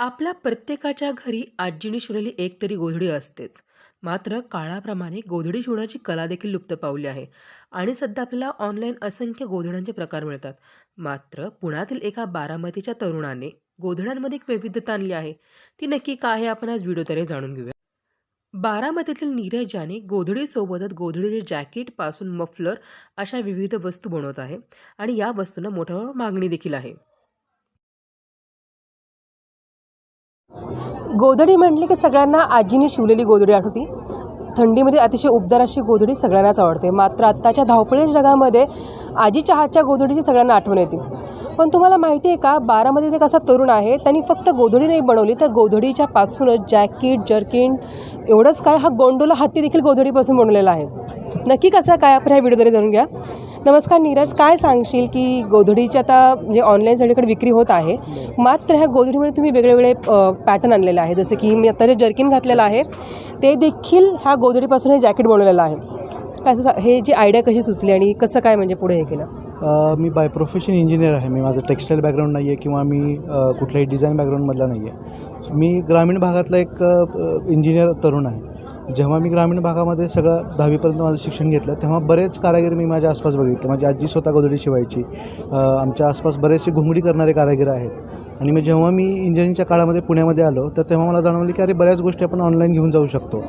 आपल्या प्रत्येकाच्या घरी आजीने शिवलेली एक तरी गोधडी असतेच. मात्र काळाप्रमाणे गोधडी शिवण्याची कला देखील लुप्त पावली आहे आणि सध्या आपल्याला ऑनलाईन असंख्य गोधड्यांचे प्रकार मिळतात. मात्र पुण्यातील एका बारामतीच्या तरुणाने गोधड्यांमध्ये एक वैविध्यता आणली आहे. ती नक्की काय आहे आपण आज व्हिडिओद्वारे जाणून घेऊया. बारामतीतील नीरज याने गोधडीसोबतच गोधडीचे जॅकेटपासून मफलर अशा विविध वस्तू बनवत आहे आणि या वस्तूंना मोठ्या मागणी देखील आहे. गोधडी म्हटली की सगळ्यांना आजीने शिवलेली गोधडी आठवती. थंडीमध्ये अतिशय उबदार अशी गोधडी सगळ्यांनाच आवडते. मात्र आत्ताच्या धावपळीच्या जगामध्ये आजीच्या हातच्या गोधडीची सगळ्यांना आठवण येते. पण तुम्हाला माहिती आहे का बारामध्ये एक असा तरुण आहे त्यांनी फक्त गोधडी नाही बनवली तर गोधडीच्या पासूनच जॅकेट जर्किन एवढंच काय हा गोंडोला हत्ती देखील गोधडीपासून बनवलेला आहे. नक्की कसं काय आपण ह्या व्हिडिओद्वारे जाणून घ्या. नमस्कार नीरज काय सांगशील की गोधडीची आता म्हणजे ऑनलाईन सगळीकडे विक्री होत आहे. मात्र ह्या गोधडीमध्ये तुम्ही वेगळे पॅटर्न आणलेले आहे जसं की मी आता जे जर्किन घातलेलं आहे ते देखील ह्या गोधडीपासून हे जॅकेट बनवलेलं आहे. कसं हे जी आयडिया कशी सुचली आणि कसं काय म्हणजे पुढे हे केलं? मी बाय प्रोफेशन इंजिनियर आहे. मी माझं टेक्स्टाईल बॅकग्राऊंड नाही आहे किंवा मी कुठल्याही डिझाईन बॅकग्राऊंडमधला नाही आहे मी ग्रामीण भागातला एक इंजिनियर तरुण आहे. जेव्हा मी ग्रामीण भागामध्ये सगळं दहावीपर्यंत माझं शिक्षण घेतलं तेव्हा बरेच कारागीर मी माझ्या आसपास बघितले. माझी आजी स्वतः गोधडी शिवायची. आमच्या आसपास बरेचसे घुंगडी करणारे कारागीर आहेत. आणि मग जेव्हा मी इंजिनिअरिंगच्या काळामध्ये पुण्यामध्ये आलो तर तेव्हा मला जाणवली की अरे बऱ्याच गोष्टी आपण ऑनलाईन घेऊन जाऊ शकतो.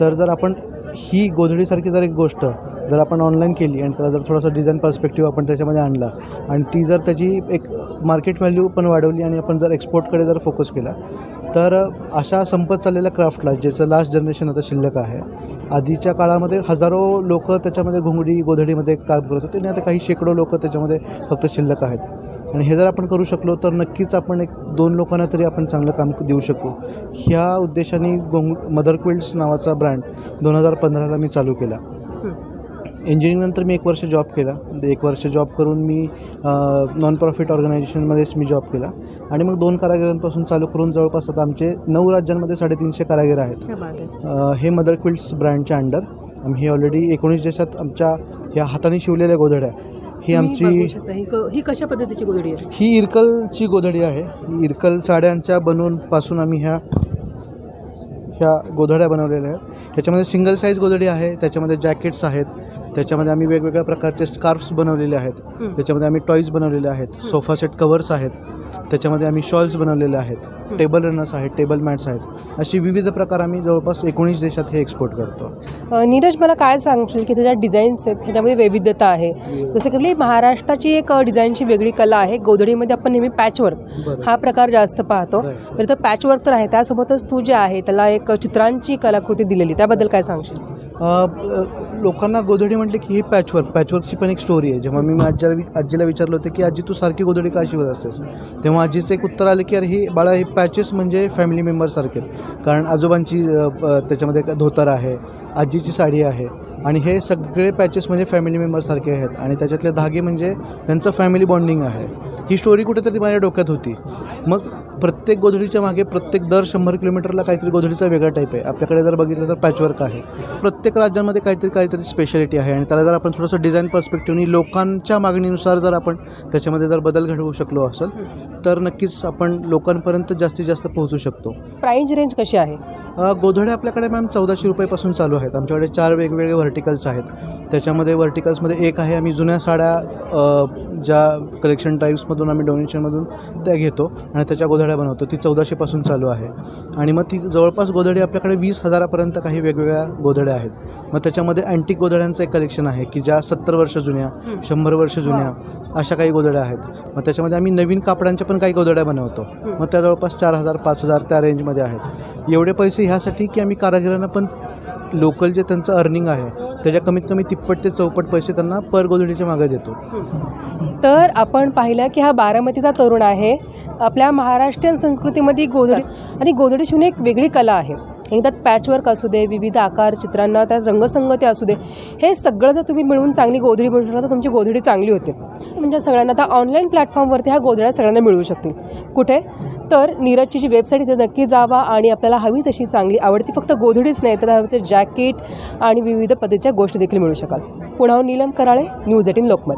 तर जर आपण ही गोधडीसारखी जर एक गोष्ट जर आपण ऑनलाईन केली आणि त्याला जर थोडासा डिझाईन पर्स्पेक्टिव्ह आपण त्याच्यामध्ये आणला आणि ती जर त्याची एक मार्केट व्हॅल्यू पण वाढवली आणि आपण जर एक्सपोर्टकडे जर फोकस केला तर अशा संपत चाललेल्या क्राफ्टला ज्याचं लास्ट जनरेशन आता शिल्लक आहे आधीच्या काळामध्ये हजारो लोक त्याच्यामध्ये घोंगडी गोधडीमध्ये काम करत होते आणि आता काही शेकडो लोक त्याच्यामध्ये फक्त शिल्लक आहेत. आणि हे जर आपण करू शकलो तर नक्कीच आपण एक दोन लोकांना तरी आपण चांगलं काम देऊ शकू. ह्या उद्देशाने गोंग मदर क्विल्ड्स नावाचा ब्रँड दोन हजार पंधराला मी चालू केला. इंजिनिअरिंगनंतर मी एक वर्ष जॉब केला. एक वर्ष जॉब करून मी नॉन प्रॉफिट ऑर्गनायझेशनमध्येच मी जॉब केला. आणि मग दोन कारागिरांपासून चालू करून जवळपास आता आमचे नऊ राज्यांमध्ये साडेतीनशे कारागीर आहेत. हे मदर क्विल्ट्स ब्रँडच्या अंडर आम्ही हे ऑलरेडी एकोणीस देशात आमच्या ह्या हाताने शिवलेल्या गोधड्या. ही आमची ही ही कशा पद्धतीची गोधडी आहे? ही इरकलची गोधडी आहे. ही इरकल साड्यांच्या बनवून पासून आम्ही ह्या ह्या गोधड्या बनवलेल्या आहेत. ह्याच्यामध्ये सिंगल साईज गोधडी आहे. त्याच्यामध्ये जॅकेट्स आहेत. त्याच्यामध्ये आम्ही वेगवेगळ्या प्रकारचे स्कार्फ्स बनवलेले आहेत. त्याच्यामध्ये आम्ही टॉईज बनवलेले आहेत. सोफा सेट कवर्स आहेत. त्याच्यामध्ये आम्ही शॉल्स बनवलेले आहेत. टेबल रनर्स आहेत टेबल मॅट्स आहेत. अशी विविध प्रकार आम्ही जवळपास एकोणीस देशात हे एक्सपोर्ट करतो. नीरज मला काय सांगशील की त्याच्या डिझाईन्स आहेत ह्याच्यामध्ये वैविध्यता आहे. जसं की महाराष्ट्राची एक डिझाईनची वेगळी कला आहे. गोधडीमध्ये आपण नेहमी पॅचवर्क हा प्रकार जास्त पाहतो. तर तो पॅचवर्क तर आहे. त्यासोबतच तू जे आहे त्याला एक चित्रांची कलाकृती दिलेली. त्याबद्दल काय सांगशील? लोकांना गोधडी म्हटले की ही पॅचवर्क पॅचवर्कची पण एक स्टोरी आहे. जेव्हा मी आजीला आजीला विचारलं होतं की आजी तू सारखी गोधडी का शिवत असतेस? तेव्हा आजीचं एक उत्तर आलं की अरे ही बाळा हे पॅचेस म्हणजे फॅमिली मेंबरसारखे कारण आजोबांची त्याच्यामध्ये धोतर आहे आजीची साडी आहे आणि हे सगळे पॅचेस म्हणजे फॅमिली मेंबरसारखे आहेत. आणि त्याच्यातले धागे म्हणजे त्यांचं फॅमिली बॉन्डिंग आहे. ही स्टोरी कुठेतरी माझ्या डोक्यात होती. मग प्रत्येक गोधडीच्या मागे प्रत्येक दर शंभर किलोमीटरला काहीतरी गोधडीचा वेगळा टाईप आहे. आपल्याकडे जर बघितलं तर पॅचवर्क आहे. प्रत्येक राज्यांमध्ये काहीतरी काहीतरी स्पेशालिटी आहे. आणि त्याला जर आपण थोडंसं डिझाईन पर्स्पेक्टिव्हनी लोकांच्या मागणीनुसार जर आपण त्याच्यामध्ये जर बदल घडवू शकलो असेल तर नक्कीच आपण लोकांपर्यंत जास्तीत जास्त पोहोचू शकतो. प्राईज रेंज कशी आहे? अ, गोधड्या आपल्याकडे मॅम चौदाशे रुपयेपासून चालू आहेत. आमच्याकडे चार वेगवेगळे व्हर्टिकल्स आहेत. त्याच्यामध्ये व्हर्टिकल्समध्ये एक आहे आम्ही जुन्या साड्या ज्या कलेक्शन टाईप्समधून आम्ही डोनेशनमधून त्या घेतो आणि त्याच्या गोधड्या बनवतो. ती चौदाशेपासून चालू आहे. आणि मग ती जवळपास गोधडी आपल्याकडे वीस हजारापर्यंत काही वेगवेगळ्या गोधड्या आहेत. मग त्याच्यामध्ये अँटिक गोधड्यांचं एक कलेक्शन आहे की ज्या सत्तर वर्ष जुन्या शंभर वर्ष जुन्या अशा काही गोधड्या आहेत. मग त्याच्यामध्ये आम्ही नवीन कापडांच्या पण काही गोधड्या बनवतो. मग त्या जवळपास चार हजार पाच हजार त्या रेंजमध्ये आहेत. एवढे पैसे ह्यासाठी की आम्ही कारागिरांना पण लोकल जे त्यांचं अर्निंग आहे त्याच्या कमीत कमी तिप्पट ते चौपट पैसे त्यांना पर गोधडीच्या मागे देतो. तर आपण पाहिलं की हा बारामतीचा तरुण आहे. आपल्या महाराष्ट्रीयन संस्कृतीमध्ये गोधडी आणि गोधडी शिवणे एक वेगळी कला आहे. एकदा पॅचवर्क असू दे विविध आकार चित्रांना त्यात रंगसंगती असू दे हे सगळं जर तुम्ही मिळून चांगली गोधडी बनवू शकता तर तुमची गोधडी चांगली होते. म्हणजे सगळ्यांना आता ऑनलाईन प्लॅटफॉर्मवरती ह्या गोधड्या सगळ्यांना मिळू शकतील. कुठे? तर नीरजची जी वेबसाईट तिथे नक्की जावा आणि आपल्याला हवी तशी चांगली आवडती फक्त गोधडीच नाही तर हवी ते जॅकेट आणि विविध पद्धतीच्या गोष्टी देखील मिळू शकाल. पुण्याहून हो, नीलम कराळे न्यूज एटीन लोकमत.